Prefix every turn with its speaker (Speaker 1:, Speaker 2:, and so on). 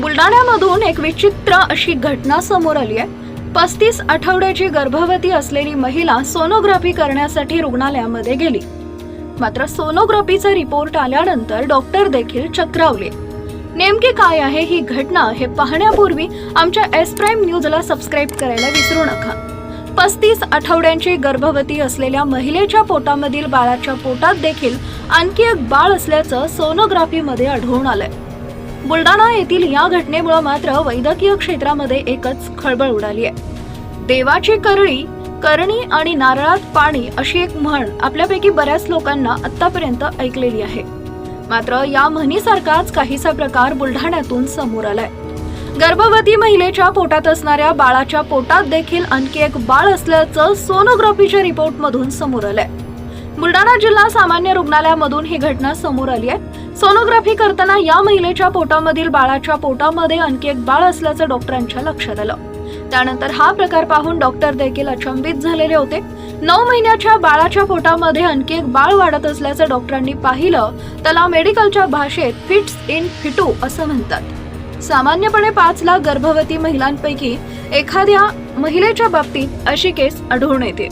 Speaker 1: बुलढाण्यामधून एक विचित्र अशी घटना समोर आली आहे. पस्तीस आठवड्याची गर्भवती असलेली महिला सोनोग्राफी करण्यासाठी रुग्णालयामध्ये गेली. मात्र सोनोग्राफीचा रिपोर्ट आल्यानंतर डॉक्टर देखील चक्रावले. नेमकी काय आहे ही घटना हे पाहण्यापूर्वी आमच्या एस प्राईम न्यूजला सबस्क्राईब करायला विसरू नका. पस्तीस आठवड्यांची गर्भवती असलेल्या महिलेच्या पोटामधील बाळाच्या पोटात देखील आणखी एक बाळ असल्याचं सोनोग्राफीमध्ये आढळून आलंय. बुलडाणा येथील या घटनेमुळे मात्र वैद्यकीय क्षेत्रामध्ये एकच खळबळ उडाली आहे. देवाची करणी करणी आणि नारळात पाणी अशी एक म्हण आपल्यापैकी बऱ्याच लोकांना आतापर्यंत ऐकलेली आहे. मात्र या म्हणीसारखाच काहीसा प्रकार बुलढाण्यातून समोर आलाय. गर्भवती महिलेच्या पोटात असणाऱ्या बाळाच्या पोटात देखील आणखी एक बाळ असल्याचं सोनोग्राफीच्या रिपोर्टमधून समोर आलंय. बुलडाणा जिल्हा सामान्य रुग्णालयामधून ही घटना समोर आली आहे. सोनोग्राफी करताना या महिलेच्या पोटामधील बाळाच्या पोटामध्ये आणखी एक बाळ असल्याचं डॉक्टरांच्या लक्षात आलं. त्यानंतर हा प्रकार पाहून डॉक्टर देखील अचंबित झालेले होते. नऊ महिन्याच्या बाळाच्या पोटामध्ये आणखी एक बाळ वाढत असल्याचं डॉक्टरांनी पाहिलं त्याला मेडिकलच्या भाषेत फिट्स इन फिटू असं म्हणतात. सामान्यपणे पाच लाख गर्भवती महिलांपैकी एखाद्या महिलेच्या बाबतीत अशी केस आढळून येते.